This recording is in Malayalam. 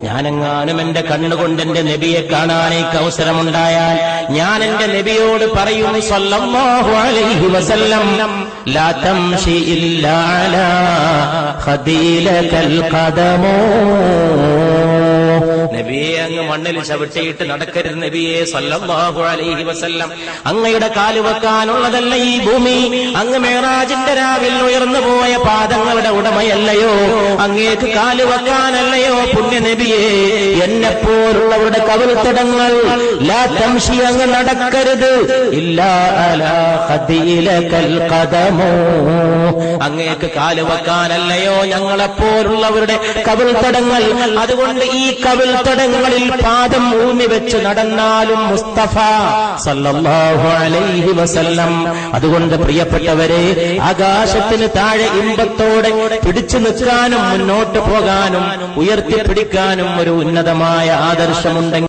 ഞാനെങ്ങാനും എന്റെ കണ്ണുകൊണ്ട് എന്റെ നബിയെ കാണാനേക്ക് അവസരമുണ്ടായാൽ ഞാൻ എന്റെ നബിയോട് പറയുന്നു സല്ലല്ലാഹു അലൈഹി വസല്ലം ലാ ഇല്ലാ അലാ ഖദമോ. നബിയെ അങ്ങ് മണ്ണിൽ ചവിട്ടിയിട്ട് നടക്കരുത് നബിയെ സല്ലല്ലാഹു അലൈഹി വസല്ലം. അങ്ങയുടെ കാൽ വെക്കാനുള്ളതല്ല ഈ ഭൂമി. അങ്ങ് മേറാജിന്റെ രാവിൽ ഉയർന്നു പോയ പാദങ്ങളുടെ ഉടമയല്ലയോ? അങ്ങേക്ക് കാൽ വെക്കാനല്ലയോ പുണ്യനബിയെ എന്നെ പോലുള്ളവരുടെ കവിൾത്തടങ്ങൾ അങ്ങ് നടക്കരുത്. ഇല്ലാ അലാ ഖദീലകൽ ഖദമോ. അങ്ങേക്ക് കാൽ വെക്കാനല്ലയോ ഞങ്ങളെപ്പോലുള്ളവരുടെ കവിൾത്തടങ്ങൾ അതുകൊണ്ട് ഈ കവിൾത്തടങ്ങളിൽ പാദം ഊന്നി വെച്ച് നടന്നാലും മുസ്തഫ സല്ലല്ലാഹു അലൈഹി വസല്ലം. അതുകൊണ്ട് പ്രിയപ്പെട്ടവരെ ആകാശത്തിന് താഴെ ഇമ്പത്തോടെ പിടിച്ചു നിൽക്കാനും മുന്നോട്ട് പോകാനും ഉയർത്തിപ്പിടിക്കാനും ഒരു ഉന്നതമായ ആദർശമുണ്ടെങ്കിൽ